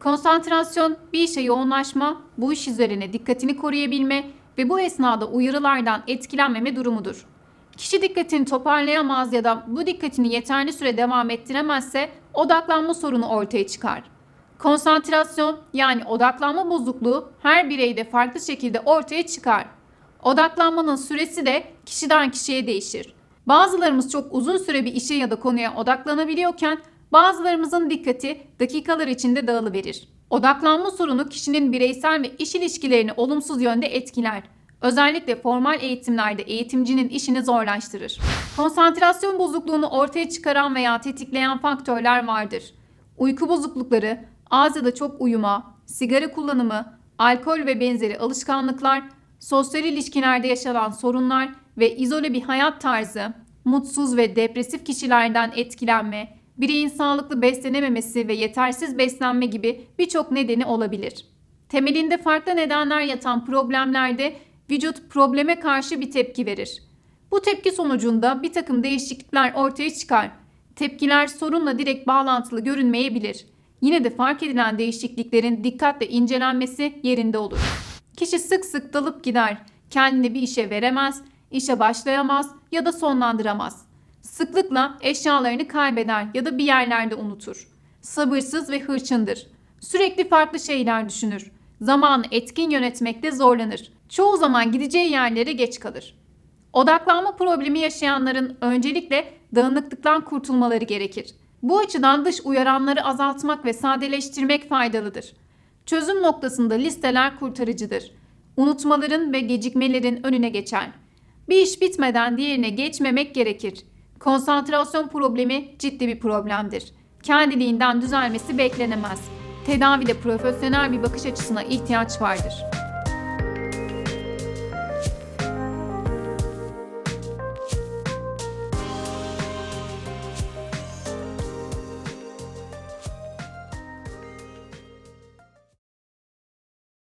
Konsantrasyon, bir işe yoğunlaşma, bu iş üzerine dikkatini koruyabilme ve bu esnada uyarılardan etkilenmeme durumudur. Kişi dikkatini toparlayamaz ya da bu dikkatini yeterli süre devam ettiremezse odaklanma sorunu ortaya çıkar. Konsantrasyon yani odaklanma bozukluğu her bireyde farklı şekilde ortaya çıkar. Odaklanmanın süresi de kişiden kişiye değişir. Bazılarımız çok uzun süre bir işe ya da konuya odaklanabiliyorken bazılarımızın dikkati dakikalar içinde dağılıverir. Odaklanma sorunu kişinin bireysel ve iş ilişkilerini olumsuz yönde etkiler. Özellikle formal eğitimlerde eğitimcinin işini zorlaştırır. Konsantrasyon bozukluğunu ortaya çıkaran veya tetikleyen faktörler vardır. Uyku bozuklukları, az ya da çok uyuma, sigara kullanımı, alkol ve benzeri alışkanlıklar, sosyal ilişkilerde yaşanan sorunlar ve izole bir hayat tarzı, mutsuz ve depresif kişilerden etkilenme, bireyin sağlıklı beslenememesi ve yetersiz beslenme gibi birçok nedeni olabilir. Temelinde farklı nedenler yatan problemlerde vücut probleme karşı bir tepki verir. Bu tepki sonucunda bir takım değişiklikler ortaya çıkar. Tepkiler sorunla direkt bağlantılı görünmeyebilir. Yine de fark edilen değişikliklerin dikkatle incelenmesi yerinde olur. Kişi sık sık dalıp gider, kendini bir işe veremez, işe başlayamaz ya da sonlandıramaz. Sıklıkla eşyalarını kaybeder ya da bir yerlerde unutur. Sabırsız ve hırçındır. Sürekli farklı şeyler düşünür. Zamanı etkin yönetmekte zorlanır. Çoğu zaman gideceği yerlere geç kalır. Odaklanma problemi yaşayanların öncelikle dağınıklıktan kurtulmaları gerekir. Bu açıdan dış uyaranları azaltmak ve sadeleştirmek faydalıdır. Çözüm noktasında listeler kurtarıcıdır. Unutmaların ve gecikmelerin önüne geçer. Bir iş bitmeden diğerine geçmemek gerekir. Konsantrasyon problemi ciddi bir problemdir. Kendiliğinden düzelmesi beklenemez. Tedavide profesyonel bir bakış açısına ihtiyaç vardır.